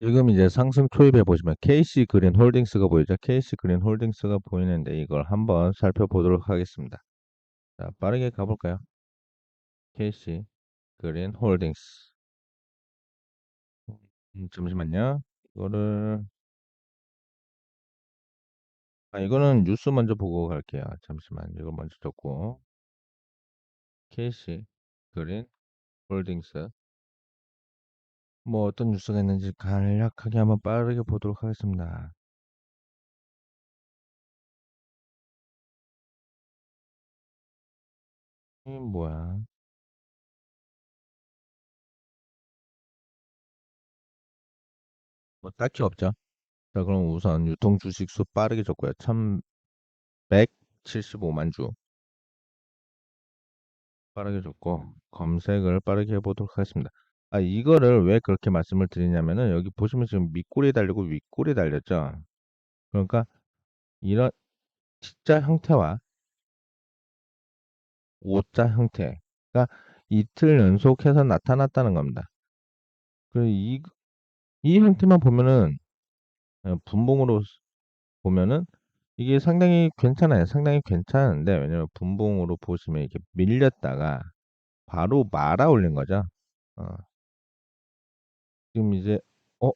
지금 이제 상승 초입에 보시면 KC 그린 홀딩스가 보이죠? KC 그린 홀딩스가 보이는데 이걸 한번 살펴보도록 하겠습니다. 자, 빠르게 가볼까요? KC 그린 홀딩스. 음, 잠시만요. 이거를 아 이거는 뉴스 먼저 보고 갈게요. 잠시만 이거 먼저 적고 KC 그린 홀딩스 뭐 어떤 뉴스가 있는지 간략하게 한번 빠르게 보도록 하겠습니다. 이 뭐야? 뭐 딱히 없죠. 자, 그럼 우선 유통 주식 수 빠르게 적고요. 1175만 주 빠르게 적고 검색을 빠르게 해보도록 하겠습니다. 아, 이거를 왜 그렇게 말씀을 드리냐면은 여기 보시면 지금 밑꼬리 달리고 윗꼬리 달렸죠. 그러니까 이런 T자 형태와 O자 형태가 이틀 연속해서 나타났다는 겁니다. 그리고 이, 이 형태만 보면은 어, 분봉으로 보면은 이게 상당히 괜찮아요. 상당히 괜찮은데 왜냐면 분봉으로 보시면 이렇게 밀렸다가 바로 말아 올린 거죠. 어, 지금 이제 어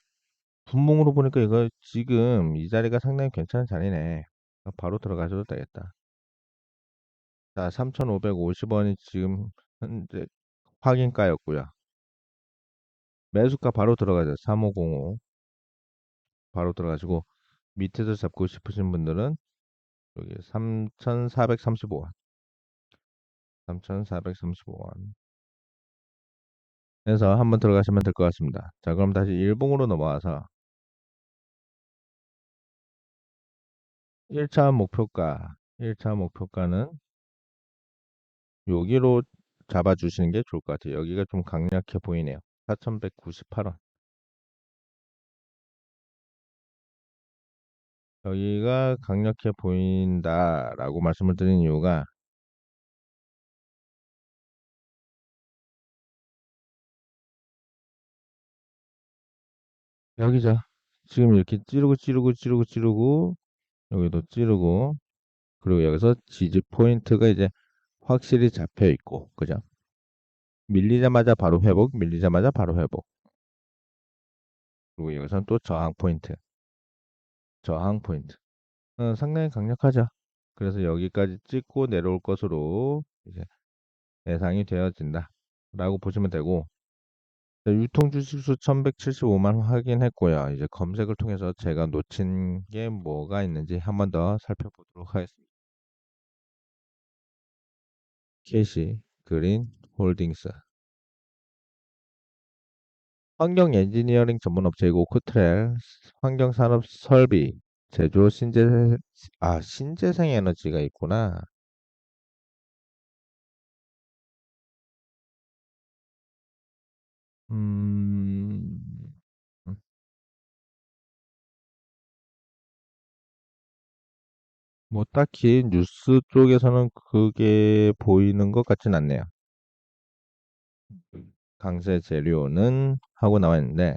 분봉으로 보니까 이거 지금 이 자리가 상당히 괜찮은 자리네. 바로 들어가셔도 되겠다. 자, 3,550원이 지금 현재 확인가였고요. 매수가 바로 들어가죠. 3505 바로 들어가시고 밑에서 잡고 싶으신 분들은 여기 3,435원 3,435원 해서 한번 들어가시면 될 것 같습니다. 자, 그럼 다시 일봉으로 넘어와서 1차 목표가 1차 목표가는 여기로 잡아주시는 게 좋을 것 같아요. 여기가 좀 강력해 보이네요. 4,198원. 여기가 강력해 보인다라고 말씀을 드린 이유가 여기죠. 지금 이렇게 찌르고 찌르고 찌르고 찌르고 여기도 찌르고 그리고 여기서 지지 포인트가 이제 확실히 잡혀 있고 그죠? 밀리자마자 바로 회복, 밀리자마자 바로 회복. 그리고 여기서는 또 저항 포인트, 저항 포인트. 어, 상당히 강력하죠. 그래서 여기까지 찍고 내려올 것으로 이제 예상이 되어진다. 라고 보시면 되고 유통 주식수 1175만 확인했고요. 이제 검색을 통해서 제가 놓친 게 뭐가 있는지 한번 더 살펴보도록 하겠습니다. 캐시, 그린, 홀딩스. 환경 엔지니어링 전문 업체이고 코트렐, 환경 산업 설비, 제조 신재, 아, 신재생 에너지가 있구나. 음, 뭐 딱히 뉴스 쪽에서는 그게 보이는 것 같진 않네요. 강세 재료는 하고 나와 있는데,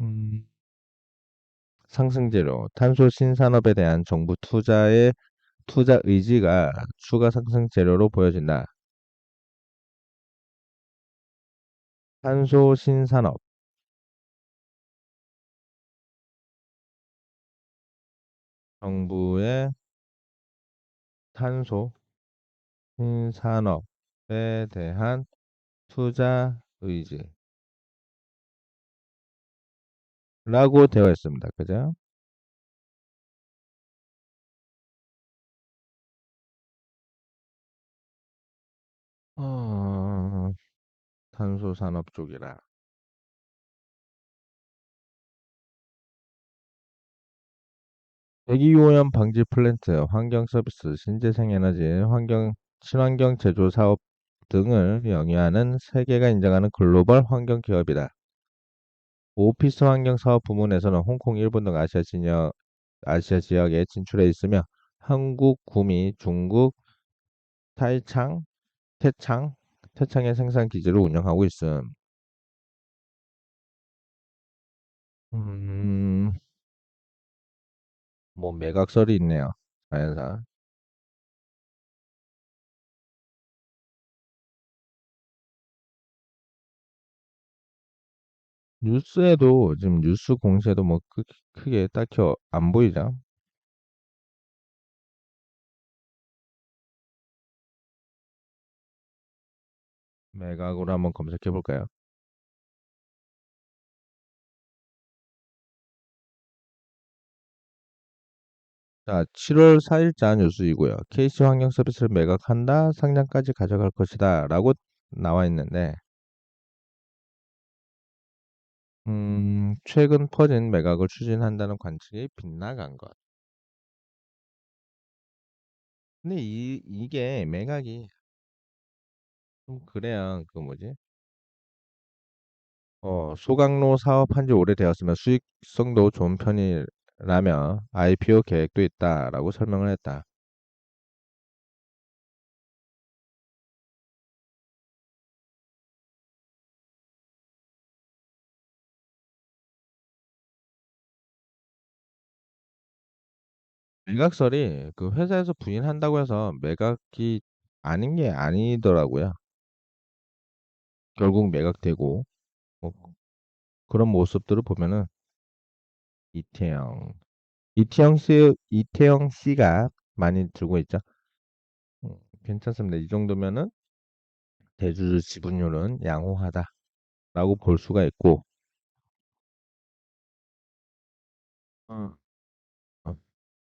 음, 상승 재료, 탄소 신산업에 대한 정부 투자의 투자 의지가 추가 상승 재료로 보여진다. 탄소 신산업, 정부의 탄소 신산업에 대한 투자 의지 라고 되어 있습니다. 그죠? 어, 탄소 산업 쪽이라. 대기오염 방지 플랜트, 환경 서비스, 신재생 에너지, 환경, 친환경 제조 사업 등을 영위하는 세계가 인정하는 글로벌 환경 기업이다. 오피스 환경 사업 부문에서는 홍콩, 일본 등 아시아 지역, 아시아 지역에 진출해 있으며 한국, 구미, 중국, 타이창, 태창, 태창의 생산 기지를 운영하고 있음. 음, 뭐 매각설이 있네요. 자연사. 뉴스에도 지금 뉴스 공시에도 뭐 크, 크게 딱히 어- 안 보이죠. 매각으로 한번 검색해 볼까요? 자, 7월 4일자 뉴스이고요. KC환경 서비스를 매각한다, 상장까지 가져갈 것이다 라고 나와 있는데 음, 최근 퍼진 매각을 추진한다는 관측이 빗나간 것. 근데 이, 이게 매각이 좀 그래야 그 뭐지? 어, 소각로 사업한 지 오래되었으면 수익성도 좋은 편이라며 IPO 계획도 있다라고 설명을 했다. 매각설이 그 회사에서 부인한다고 해서 매각이 아닌 게 아니더라고요. 결국 매각되고 뭐 그런 모습들을 보면은 이태영, 이태영 씨, 이태영 씨가 많이 들고 있죠. 음, 괜찮습니다. 이 정도면은 대주주 지분율은 양호하다라고 볼 수가 있고, 어, 어,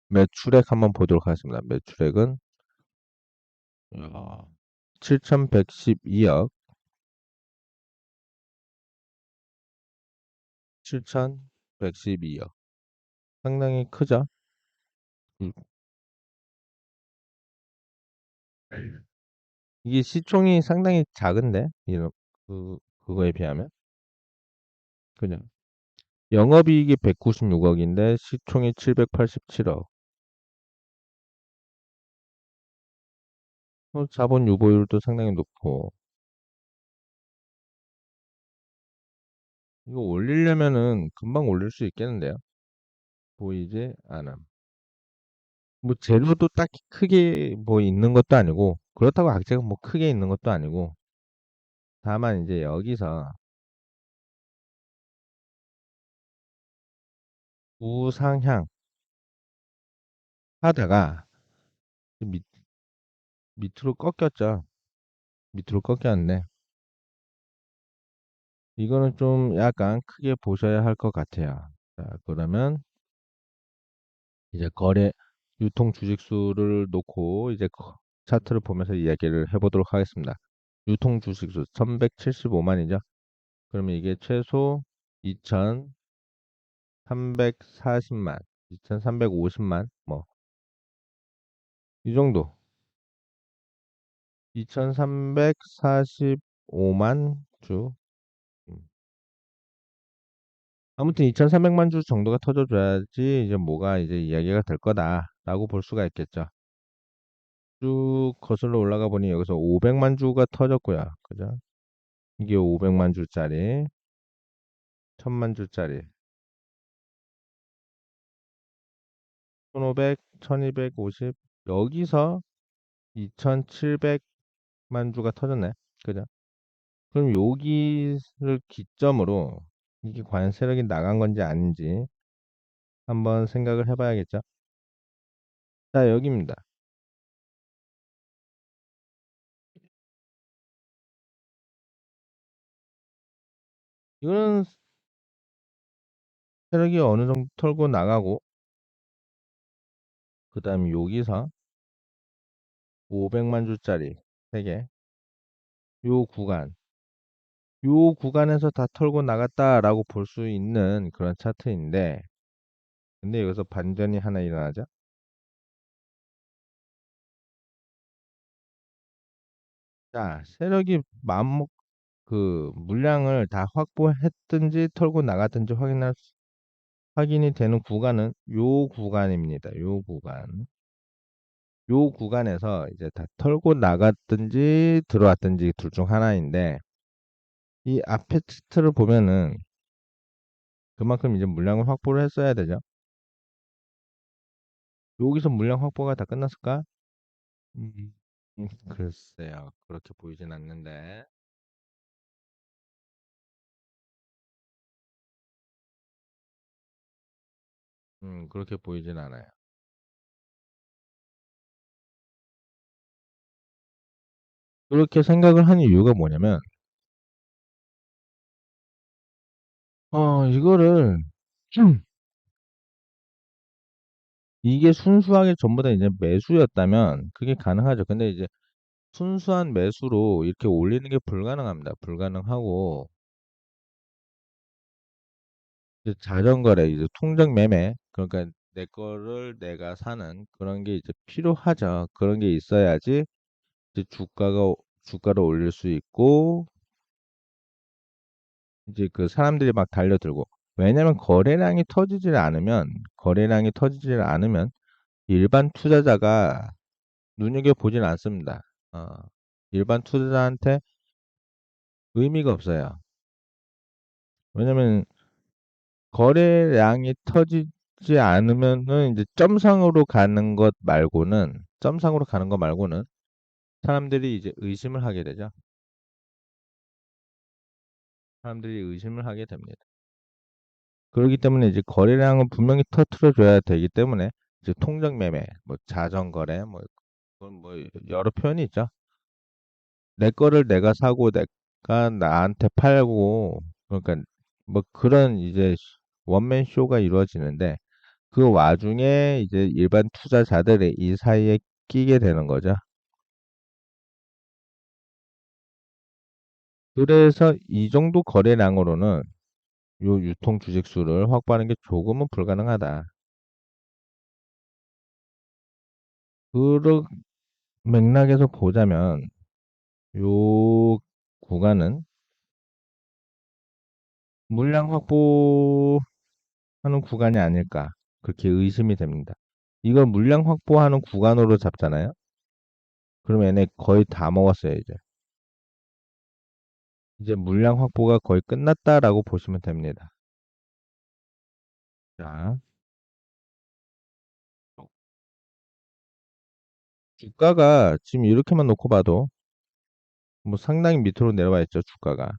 매출액 한번 보도록 하겠습니다. 매출액은 7,112억, 7,112억. 상당히 크죠? 음, 이게 시총이 상당히 작은데, 이런, 그, 그거에 비하면. 그냥. 영업이익이 196억인데, 시총이 787억. 어, 자본 유보율도 상당히 높고, 이거 올리려면은 금방 올릴 수 있겠는데요? 보이지 않음. 뭐 재료도 딱히 크게 뭐 있는 것도 아니고, 그렇다고 악재가 뭐 크게 있는 것도 아니고, 다만 이제 여기서 우상향 하다가 밑, 밑으로 꺾였죠. 밑으로 꺾였는데, 이거는 좀 약간 크게 보셔야 할 것 같아요. 자, 그러면 이제 거래, 유통 주식수를 놓고 이제 거- 차트를 보면서 이야기를 해보도록 하겠습니다. 유통 주식수 1175만이죠. 그러면 이게 최소 2340만, 2350만, 뭐, 이 정도. 2345만 주. 음. 아무튼 2300만 주 정도가 터져줘야지 이제 뭐가 이제 이야기가 될 거다라고 볼 수가 있겠죠. 쭉 거슬러 올라가 보니 여기서 500만 주가 터졌고요. 그죠? 이게 500만 주짜리, 1000만 주짜리, 1500, 1250, 여기서 2700만 주가 터졌네. 그죠? 그럼 여기를 기점으로 이게 과연 세력이 나간 건지 아닌지 한번 생각을 해 봐야겠죠? 자, 여기입니다. 이거는 세력이 어느 정도 털고 나가고, 그 다음에 여기서 500만 주짜리 3 개, 요 구간, 요 구간에서 다 털고 나갔다라고 볼 수 있는 그런 차트인데, 근데 여기서 반전이 하나 일어나죠? 자, 세력이 마음, 그, 물량을 다 확보했든지 털고 나갔든지 확인할, 수- 확인이 되는 구간은 요 구간입니다. 요 구간. 요 구간에서 이제 다 털고 나갔든지 들어왔든지 둘 중 하나인데, 이 앞에 차트를 보면은 그만큼 이제 물량을 확보를 했어야 되죠. 여기서 물량 확보가 다 끝났을까? 음, 음, 글쎄요. 그렇게 보이진 않는데. 음, 그렇게 보이진 않아요. 그렇게 생각을 한 이유가 뭐냐면, 어, 이거를, 이게 순수하게 전부 다 이제 매수였다면 그게 가능하죠. 근데 이제 순수한 매수로 이렇게 올리는 게 불가능합니다. 불가능하고, 이제 자전거래, 이제 통정 매매, 그러니까 내 거를 내가 사는 그런 게 이제 필요하죠. 그런 게 있어야지 이제 주가가, 주가를 올릴 수 있고, 이제 그 사람들이 막 달려들고. 왜냐면 거래량이 터지질 않으면, 거래량이 터지질 않으면 일반 투자자가 눈여겨 보진 않습니다. 어, 일반 투자자한테 의미가 없어요. 왜냐면 거래량이 터지지 않으면은 이제 점상으로 가는 것 말고는, 점상으로 가는 것 말고는 사람들이 이제 의심을 하게 되죠. 사람들이 의심을 하게 됩니다. 그렇기 때문에 이제 거래량은 분명히 터트려 줘야 되기 때문에 이제 통정 매매, 뭐 자전 거래, 뭐 그건 뭐 여러 표현이 있죠. 내 거를 내가 사고 내가 나한테 팔고 그러니까 뭐 그런 이제 원맨 쇼가 이루어지는데 그 와중에 이제 일반 투자자들이 이 사이에 끼게 되는 거죠. 그래서 이 정도 거래량으로는 요 유통 주식 수를 확보하는 게 조금은 불가능하다. 그런 맥락에서 보자면 요 구간은 물량 확보하는 구간이 아닐까 그렇게 의심이 됩니다. 이걸 물량 확보하는 구간으로 잡잖아요. 그럼 얘네 거의 다 먹었어요, 이제. 이제 물량 확보가 거의 끝났다라고 보시면 됩니다. 자, 주가가 지금 이렇게만 놓고 봐도 뭐 상당히 밑으로 내려와 있죠, 주가가.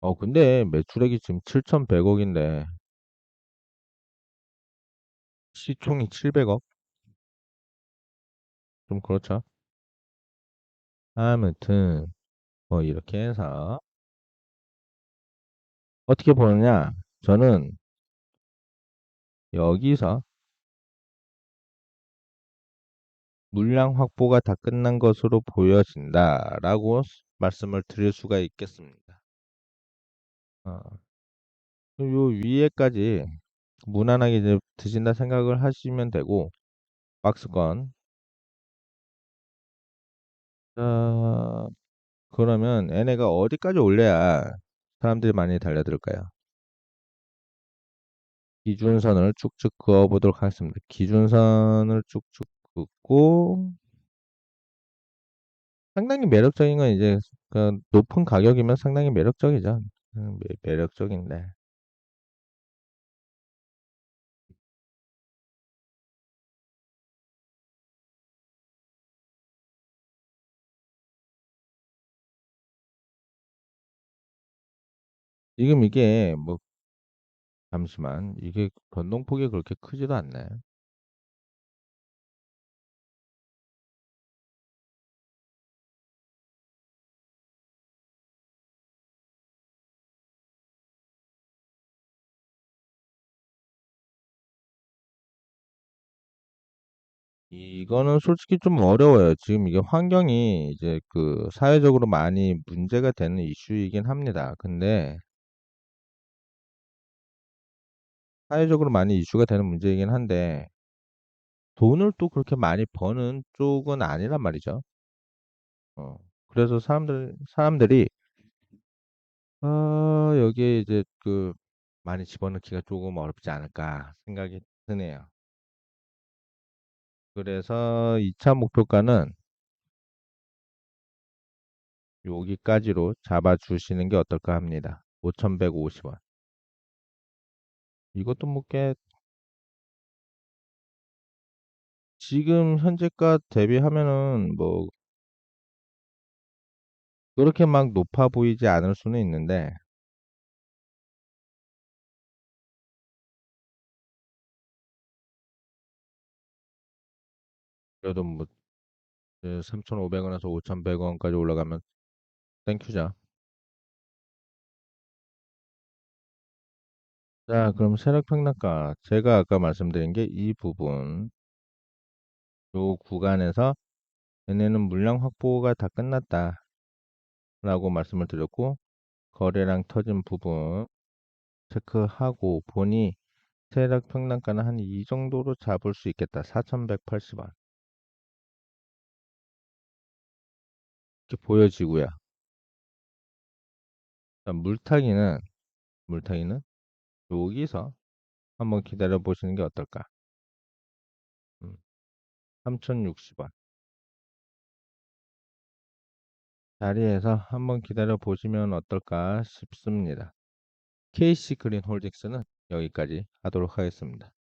어, 근데 매출액이 지금 7,100억인데 시총이 700억? 좀 그렇죠. 아무튼 뭐 이렇게 해서 어떻게 보느냐? 저는 여기서 물량 확보가 다 끝난 것으로 보여진다라고 말씀을 드릴 수가 있겠습니다. 어, 요 위에까지 무난하게 드신다 생각을 하시면 되고 박스권 자, 그러면 얘네가 어디까지 올려야 사람들이 많이 달려들까요? 기준선을 쭉쭉 그어보도록 하겠습니다. 기준선을 쭉쭉 긋고 상당히 매력적인 건 이제 그 높은 가격이면 상당히 매력적이죠. 음, 매- 매력적인데 지금 이게 뭐 잠시만 이게 변동폭이 그렇게 크지도 않네. 이거는 솔직히 좀 어려워요. 지금 이게 환경이 이제 그 사회적으로 많이 문제가 되는 이슈이긴 합니다. 근데 사회적으로 많이 이슈가 되는 문제이긴 한데 돈을 또 그렇게 많이 버는 쪽은 아니란 말이죠. 어. 그래서 사람들 사람들이 어, 여기에 이제 그 많이 집어넣기가 조금 어렵지 않을까 생각이 드네요. 그래서 2차 목표가는 여기까지로 잡아주시는 게 어떨까 합니다. 5,150원. 이것도 뭐 꽤 지금 현재가 대비하면은 뭐 그렇게 막 높아 보이지 않을 수는 있는데 그래도 뭐 3,500 원에서 5,100 원까지 올라가면 땡큐자. 자, 그럼 세력 평단가. 제가 아까 말씀드린 게 이 부분. 요 구간에서 얘네는 물량 확보가 다 끝났다 라고 말씀을 드렸고 거래량 터진 부분 체크하고 보니 세력 평단가는 한 이 정도로 잡을 수 있겠다. 4,180원. 이렇게 보여지고요. 물타기는 물타기는 여기서 한번 기다려 보시는 게 어떨까? 음, 3,060원. 자리에서 한번 기다려 보시면 어떨까 싶습니다. KC 그린 홀딩스는 여기까지 하도록 하겠습니다.